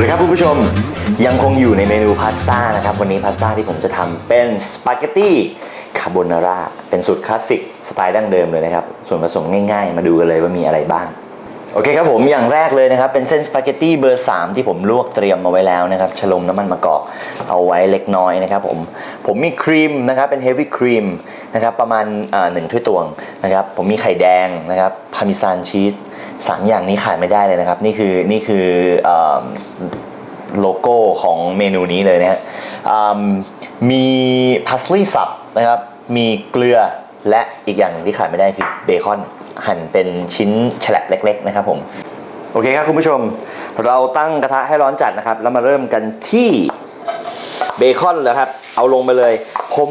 วัสดีครับคุณผู้ชมยังคงอยู่ในเมนูพาสต้านะครับ วันนี้พาสต้าที่ผมจะทำเป็นสปาเกตตี้คาโบนาร่าเป็นสูตรคลาสสิกสไตล์ดั้งเดิมเลยนะครับ ส่วนผสมง่ายๆ มาดูกันเลยว่ามีอะไรบ้าง โอเคครับผมอย่างแรกเลยนะครับ เป็นเส้นสปาเกตตี้เบอร์ 3 ที่ผมลวกเตรียมมาไว้แล้วนะครับชลมน้ำมันมะกอกเอาไว้เล็กน้อยนะครับผมผมมีครีมนะครับเป็นเฮฟวี่ครีมนะครับประมาณหนึ่งถ้วยตวงนะครับผมมีไข่แดงนะครับพาร์เมซานชีสสามอย่างนี้ขาดไม่ได้เลยนะครับ นี่คือนี่คือโลโก้ของเมนูนี้เลยนะฮะมีพาสลีย์สับนะครับมีเกลือและอีกอย่างหนึ่งที่ขาดไม่ได้คือเบคอน หั่นเป็นชิ้นฉลับเล็ก ๆ นะครับผม โอเคครับคุณผู้ชม เราตั้งกระทะให้ร้อนจัดนะครับ แล้วมาเริ่มกันที่เบคอนแล้วครับ เอาลงไปเลย ผม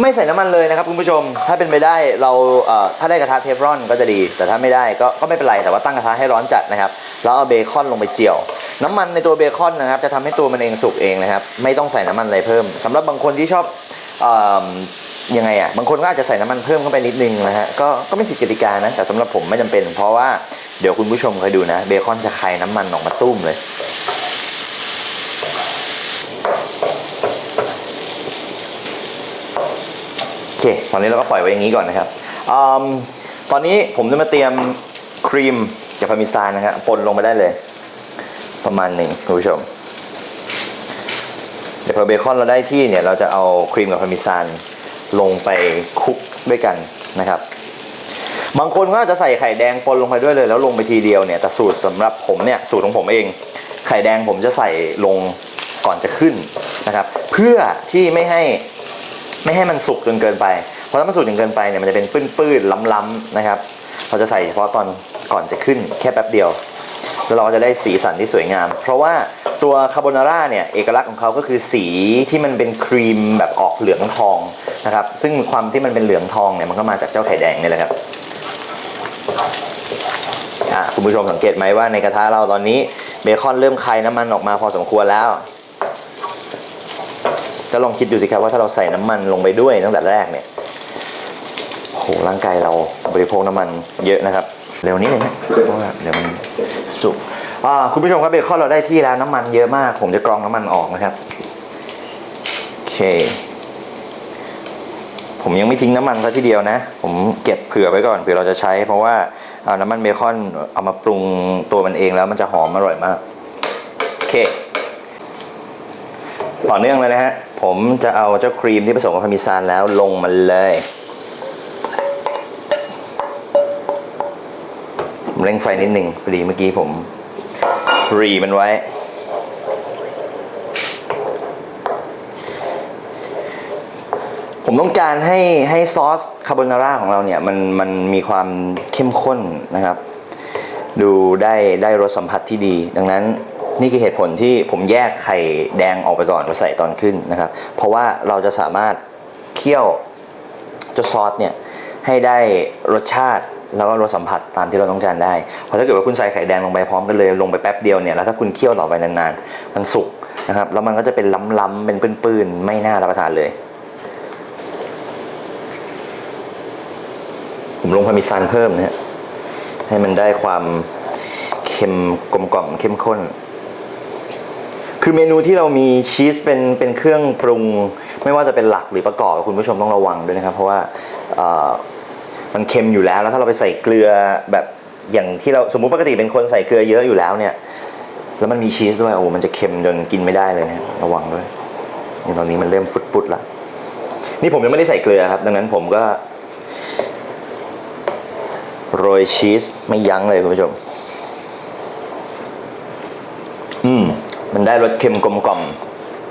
ไม่ใส่น้ำมันเลยนะครับคุณผู้ชม ถ้าเป็นไปได้เราเถ้าได้กระทะเทฟรอนก็จะดี แต่ถ้าไม่ได้ก็ก็ไม่เป็นไร แต่ว่าตั้งกระทะให้ร้อนจัดนะครับ แล้วเอาเบคอนลงไปเจียว น้ำมันในตัวเบคอนนะครับ จะทำให้ตัวมันเองสุกเองนะครับ ไม่ต้องใส่น้ำมันอะไรเพิ่มสำหรับบางคนที่ชอบ ยังไงอะบางคนก็อาจจะใส่น้ำมันเพิ่มเข้าไปนิดนึงนะฮะก็ก็ไม่ผิดกติกานะแต่สำหรับผมไม่จำเป็น เพราะว่าเดี๋ยวคุณผู้ชมเคยดูนะ เบคอนจะคายน้ำมันออกมาตุ้มเลย โอเค ตอนนี้เราก็ปล่อยไว้อย่างนี้ก่อนนะครับอมตอนนี้ผมจะมาเตรียมครีมกับพาร์เมิซานนะครับปนลงไปได้เลย ประมาณหนึ่งคุณผู้ชมเดี๋ยวพอเบคอนเราได้ที่เนี่ยเราจะเอาครีมกับพาร์เมิซาน ลงไปคลุกด้วยกันนะครับ บางคนก็อาจจะใส่ไข่แดงปนลงไปด้วยเลย แล้วลงไปทีเดียวเนี่ยแต่สูตรสำหรับผมเนี่ยสูตรของผมเอง ไข่แดงผมจะใส่ลงก่อนจะขึ้นนะครับ เพื่อที่ไม่ให้ไม่ให้มันสุกจนเกินไป เพราะถ้ามันสุกจนเกินไปเนี่ยมันจะเป็นปื้นๆล้ำๆนะครับ เราจะใส่เฉพาะตอนก่อนจะขึ้นแค่แป๊บเดียว แล้วเราก็จะได้สีสันที่สวยงาม เพราะว่าตัวคาโบนาร่าเนี่ยเอกลักษณ์ของเขาก็คือสีที่มันเป็นครีมแบบออกเหลืองทองนะครับ ซึ่งความที่มันเป็นเหลืองทองเนี่ยมันก็มาจากเจ้าไข่แดงนี่แหละครับอะคุณผู้ชมสังเกตไหมว่าในกระทะเราตอนนี้เบคอนเริ่มคายน้ำมันออกมาพอสมควรแล้วก็ลองคิดดูสิครับว่าถ้าเราใส่น้ำมันลงไปด้วยตั้งแต่แรกเนี่ยโหร่างกายเราบริโภคน้ำมันเยอะนะครับ เร็วนี้เลยนะเพราะว่าเดี๋ยวมันสุกคุณผู้ชมครับเบคอนเราได้ที่แล้วน้ำมันเยอะมาก ผมจะกรองน้ำมันออกนะครับโอเค ผมยังไม่ทิ้งน้ำมันซะทีเดียวนะ ผมเก็บเผื่อไว้ก่อนเผื่อเราจะใช้ เพราะว่าเอาน้ำมันเบคอนเอามาปรุงตัวมันเองแล้วมันจะหอมอร่อยมากโอเคต่อเนื่องเลยนะฮะ ผมจะเอาเจ้าครีมที่ผสมกับพาร์มิซานแล้วลงมาเลย เร่งไฟนิดหนึ่งพอดีเมื่อกี้ผมรีมันไว้ ผมต้องการให้ให้ซอสคาโบนาร่าของเราเนี่ย มันมันมีความเข้มข้นนะครับ ดูได้ได้รสสัมผัสที่ดี ดังนั้นนี่คือเหตุผลที่ผมแยกไข่แดงออกไปก่อนมาใส่ตอนขึ้นนะครับ เพราะว่าเราจะสามารถเคี่ยวเจ้าซอสเนี่ย ให้ได้รสชาติแล้วก็รสสัมผัสตามที่เราต้องการได้เพราะถ้าเกิดว่าคุณใส่ไข่แดงลงไปพร้อมกันเลยลงไปแป๊บเดียวเนี่ยแล้วถ้าคุณเคี่ยวต่อไปนานๆ มันสุกนะครับแล้วมันก็จะเป็นล้ำๆเป็นปื้นๆไม่น่ารับประทานเลย ผมลงพาร์มิซานเพิ่มนะฮะให้มันได้ความเค็มกลมกล่อมเข้มข้น คือเมนูที่เรามีชีสเป็นเป็นเครื่องปรุง ไม่ว่าจะเป็นหลักหรือประกอบคุณผู้ชมต้องระวังด้วยนะครับ เพราะว่ามันเค็มอยู่แล้วแล้วถ้าเราไปใส่เกลือแบบอย่างที่เราสมมุติปกติเป็นคนใส่เกลือเยอะอยู่แล้วเนี่ย แล้วมันมีชีสด้วยโอ้มันจะเค็มจนกินไม่ได้เลยนะระวังด้วยนี่ตอนนี้มันเริ่มปุดๆแล้วนี่ผมยังไม่ได้ใส่เกลือครับ ดังนั้นผมก็โรยชีสไม่ยั้งเลยคุณผู้ชม อื มันได้รสเค็มกลมกล่อม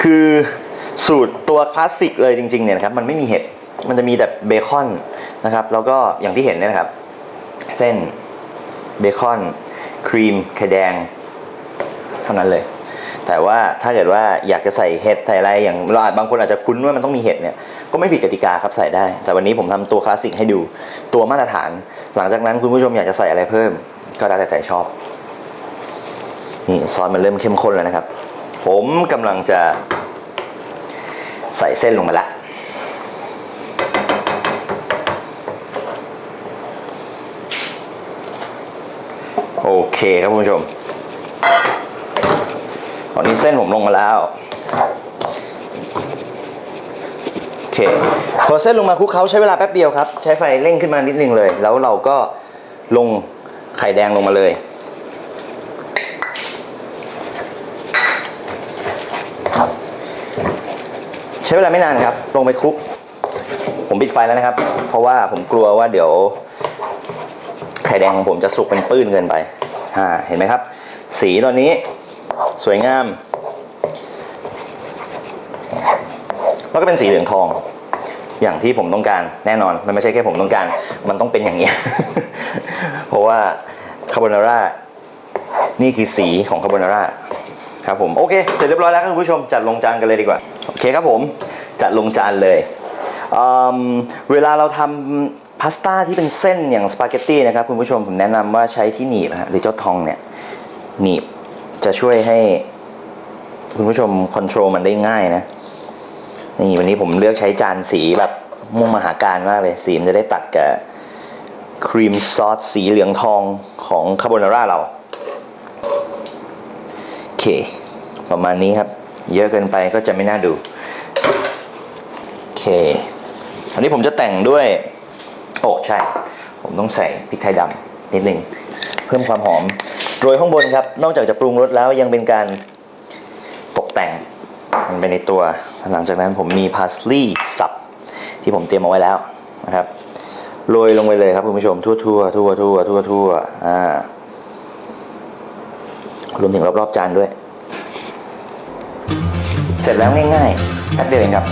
คือสูตรตัวคลาสสิกเลยจริงๆเนี่ยนะครับมันไม่มีเห็ดมันจะมีแต่เบคอนนะครับ แล้วก็อย่างที่เห็นเนี่ยนะครับ เส้นเบคอนครีมไข่แดง เท่านั้นเลย แต่ว่าถ้าเกิดว่าอยากจะใส่เห็ดใส่อะไรอย่างเราอาจบางคนอาจจะคุ้นว่ามันต้องมีเห็ดเนี่ยก็ไม่ผิดกติกาครับใส่ได้ แต่วันนี้ผมทำตัวคลาสสิกให้ดูตัวมาตรฐาน หลังจากนั้นคุณผู้ชมอยากจะใส่อะไรเพิ่ม ก็ได้แต่ใจชอบ นี่ซอสมันเริ่มเข้มข้นแล้วนะครับ ผมกำลังจะใส่เส้นลงไปละโอเคครับคุณผู้ชม ตอนนี้เส้นผมลงมาแล้ว โอเค พอเส้นลงมาคลุกเคล้าใช้เวลาแป๊บเดียวครับ ใช้ไฟเร่งขึ้นมานิดนึงเลย แล้วเราก็ลงไข่แดงลงมาเลย ช้เวลาไม่นานครับ ลงไปคลุก ผมปิดไฟแล้วนะครับ เพราะว่าผมกลัวว่าเดี๋ยวไข่แดงของผมจะสุกเป็นปื้นเกินไปอ่าเห็นไหมครับ สีตอนนี้สวยงาม แล้วก็เป็นสีเหลืองทอง อย่างที่ผมต้องการแน่นอน มันไม่ใช่แค่ผมต้องการ มันต้องเป็นอย่างนี้ เพราะว่าคาโบนาร่า นี่คือสีของคาโบนาร่าครับผม โอเค เสร็จเรียบร้อยแล้วครับคุณผู้ชมจัดลงจานกันเลยดีกว่า เคครับผมจัดลงจานเลยอืมเวลาเราทำพาสต้าที่เป็นเส้นอย่างสปาเกตตี้นะครับคุณผู้ชมผมแนะนำว่าใช้ที่หนีบฮะหรือเจ้าทองเนี่ยหนีบจะช่วยให้คุณผู้ชมคอนโทรลมันได้ง่ายนะนี่วันนี้ผมเลือกใช้จานสีแบบมุ่งมหาการมากเลย สีมันจะได้ตัดกับครีมซอสสีเหลืองทองของคาโบนาร่าเรา โอเค ประมาณนี้ครับ เยอะเกินไปก็จะไม่น่าดูโอเคอันนี้ผมจะแต่งด้วยโอ้ใช่ ผมต้องใส่พริกไทยดำนิดหนึ่งเพิ่มความหอมโรยข้างบนครับ นอกจากจะปรุงรสแล้วยังเป็นการตกแต่งมันไปในตัว หลังจากนั้นผมมีพาสลีย์สับที่ผมเตรียมเอาไว้แล้วนะครับโรยลงไปเลยครับคุณผู้ชมทั่วทั่วทั่วทั่วทั่วทั่วอ่ารวมถึงรอบๆจานด้วย เสร็จแล้วง่ายๆแป๊บเดียวเองครับ